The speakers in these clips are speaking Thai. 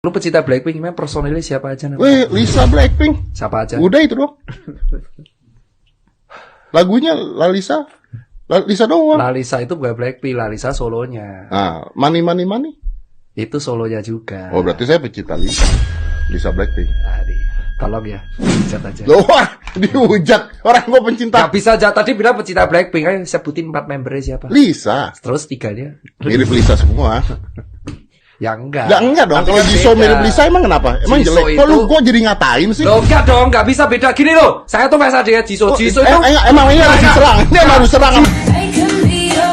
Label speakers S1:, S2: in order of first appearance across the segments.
S1: Lu pecinta Blackpink memang personilnya siapa aja namanya?
S2: Weh, Lisa Blackpink.
S1: Siapa aja?
S2: Udah itu dong. Lagunya Lalisa. Lalisa doang.
S1: Lalisa itu bukan Blackpink, Lalisa solonya.
S2: Nah, Money Money Money.
S1: Itu solonya juga.
S2: Oh, berarti saya pecinta Lisa. Lisa Blackpink.
S1: Tadi. Tolong ya, hujat aja.
S2: Loh, wah, dihujat. Orang gua pencinta
S1: Gak bisa aja tadi bilang pecinta Blackpink, ayo sebutin empat membernya siapa?
S2: Lisa.
S1: Terus tiganya?
S2: Mirip Lisa semua.
S1: Ya enggak.
S2: Ya enggak dong.
S1: Tapi
S2: Kalau
S1: kan
S2: Jisoo
S1: beda.
S2: mirip Lisa emang kenapa? Emang
S1: Jisoo
S2: jelek. Kok lu
S1: itu-
S2: gua jadi ngatain sih?
S1: Loh enggak dong, enggak bisa beda gini loh. Saya tuh masa dia Jisoo,
S2: Oh,
S1: Jisoo
S2: eh,
S1: itu
S2: eh, emang ini harus diserang. Ini emang harus serang.
S3: I can be your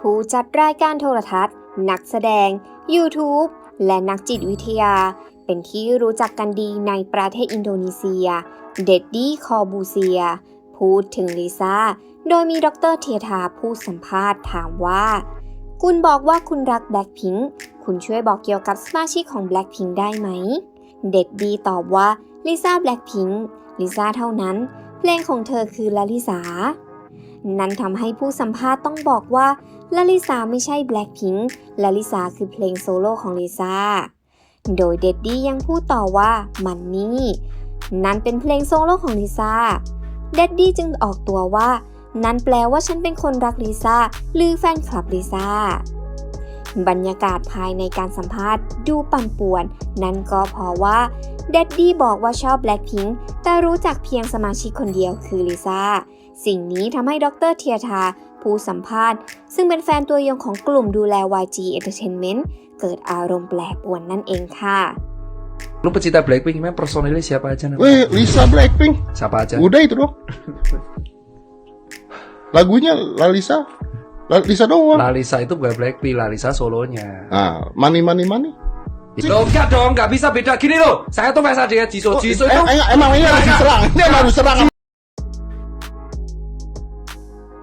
S4: ผู้จัดรายการโทรทัศน์ นักแสดง YouTube และนักจิตวิทยา เป็นที่รู้จักกันดีในประเทศอินโดนีเซีย เดดดี้คอบูเซีย พูดถึงลิซ่า โดยมีดรเทียทาผู้สัมภาษณ์ถามว่า คุณบอกว่าคุณรักแบล็ k พิง k คุณช่วยบอกเกี่ยวกับสมาชิกของแบล็ k พิง k ได้ไหม เดดดี้ตอบว่าลิซ่าแบล็ k พิง k ลิซ่าเท่านั้น เพลงของเธอคือลาลิสานั่นทำให้ผู้สัมภาษณ์ต้องบอกว่าลาลิซาไม่ใช่ Blackpink ลาลิซาคือเพลงโซโล่ของลิซ่า โดยเดดดี้ยังพูดต่อว่ามันนี่ นั่นเป็นเพลงโซโล่ของลิซ่า เดดดี้จึงออกตัวว่า นั่นแปลว่าฉันเป็นคนรักลิซ่าหรือแฟนคลับลิซ่าบรรยากาศภายในการสัมภาษณ์ดูปั่นป่วน นั่นก็เพราะว่าเดดดี้บอกว่าชอบ Blackpink แต่รู้จักเพียงสมาชิกคนเดียวคือลิซ่า สิ่งนี้ทำให้ดรเทียทา ผู้สัมภาษณ์ ซึ่งเป็นแฟนตัวยงของกลุ่มดูแล YG Entertainment เกิดอารมณ์แปรปวนนั่นเองค่ะ
S1: Lu pecinta Blackpink memang personilnya siapa aja namanya?
S2: Weh, Lisa Blackpink.
S1: Siapa aja?
S2: Udah itu dong. Lagunya Lalisa. Lalisa doang.
S1: Lalisa itu bukan Blackpink, Lalisa solonya.
S2: Nah, Money Money Money.
S1: Loh enggak dong, enggak bisa beda gini loh. Saya tuh masa dia Jisoo,
S2: Oh,
S1: Jisoo
S2: eh,
S1: itu
S2: eh, emang ini harus diserang. Ini emang harus serang.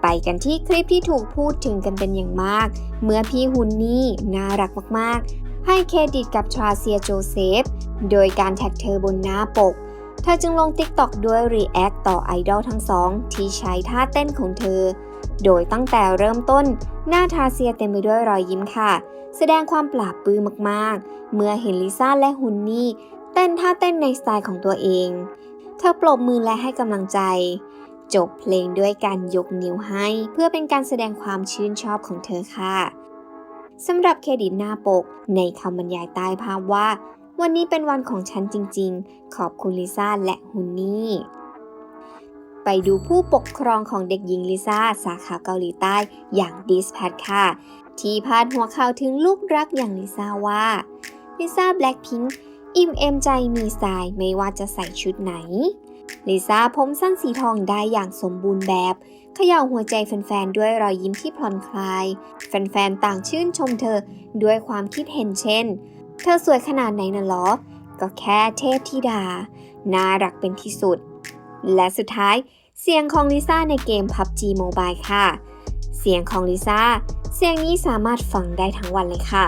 S4: ไปกันที่คลิปที่ถูกพูดถึงกันเป็นอย่างมาก เมื่อพี่ฮุนนี่น่ารักมากๆ ให้เครดิตกับทราเซียโจเซฟ โดยการแท็กเธอบนหน้าปก เธอจึงลง TikTok ด้วยรีแอคต่อไอดอลทั้งสอง ที่ใช้ท่าเต้นของเธอ โดยตั้งแต่เริ่มต้น หน้าทาเซียเต็มไปด้วยรอยยิ้มค่ะ แสดงความปราบปลื้มมากๆ เมื่อเห็นลิซ่าและฮุนนี่เต้นท่าเต้นในสไตล์ของตัวเอง เธอปรบมือและให้กำลังใจ จบเพลงด้วยการยกนิ้วให้ เพื่อเป็นการแสดงความชื่นชอบของเธอค่ะ สำหรับเครดิตหน้าปก ในคำบรรยายใต้ภาพว่า วันนี้เป็นวันของฉันจริงๆ ขอบคุณลิซ่าและฮุนนี่ไปดูผู้ปกครองของเด็กหญิงลิซ่า สาขาเกาหลีใต้อย่างดิสแพทค่ะ ที่พาดหัวข่าวถึงลูกรักอย่างลิซ่าว่าลิซ่าแบล็คพิงค์อิ่มเอมใจมีสายไม่ว่าจะใส่ชุดไหน ลิซ่าผมสั้นสีทองได้อย่างสมบูรณ์แบบเขย่าหัวใจแฟนๆ ด้วยรอยยิ้มที่ผ่อนคลาย แฟนๆ ต่างชื่นชมเธอด้วยความคิดเห็นเช่น เธอสวยขนาดไหนน่ะหรอ ก็แค่เทพธิดา น่ารักเป็นที่สุด และสุดท้ายเสียงของลิซ่าในเกม PUBG Mobile ค่ะ เสียงของลิซ่า เสียงนี้สามารถฟังได้ทั้งวันเลยค่ะ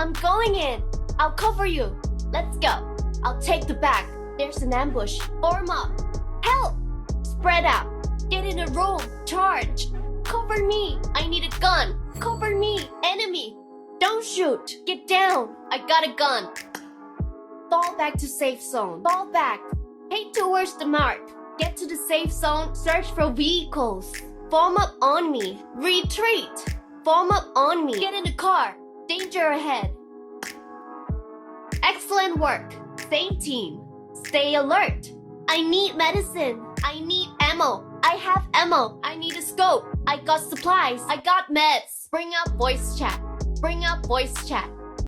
S3: I'm going in. I'll cover you. Let's go. I'll take the back. There's an ambush. Form up. Help! Spread out. Get in a room. Charge. Cover me. I need a gun. Cover me. Enemy. Don't shoot. Get down. I got a gun. Fall back to safe zone. Fall back. Head towards the mark. Get to the safe zone. Search for vehicles. Form up on me. Retreat. Form up on me. Get in the car. Danger ahead. Excellent work. Same team. Stay alert. I need medicine. I need ammo. I have ammo. I need a scope. I got supplies. I got meds. Bring up voice chat. Bring up voice chat.